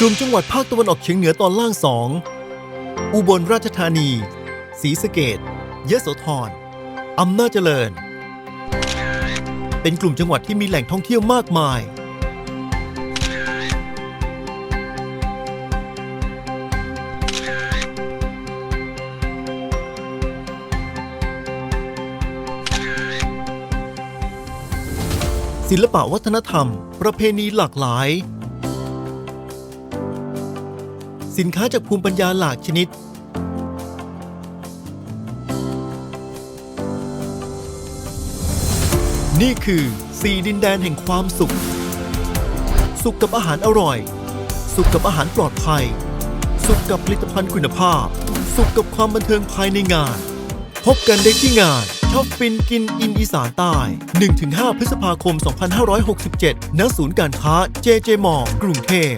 กลุ่มจังหวัดภาคตะวันออกเฉียงเหนือตอนล่างสองอุบลราชธานีศรีสะเกดยะโสธรอำนาจเจริญ เป็นกลุ่มจังหวัดที่มีแหล่งท่องเที่ยวมากมาย ศิลปะวัฒนธรรม ประเพณีหลากหลาย สินค้าจากภูมิปัญญาหลากชนิด นี่คือสี่ดินแดนแห่งความสุข สุขกับอาหารอร่อย สุขกับอาหารปลอดภัย สุขกับผลิตภัณฑ์คุณภาพ สุขกับความบันเทิงภายในงาน พบกันได้ที่งานช็อปฟินกินอินอีสานใต้ 1-5 พฤษภาคม 2567 ณ ศูนย์การค้า JJ มอกรุงเทพ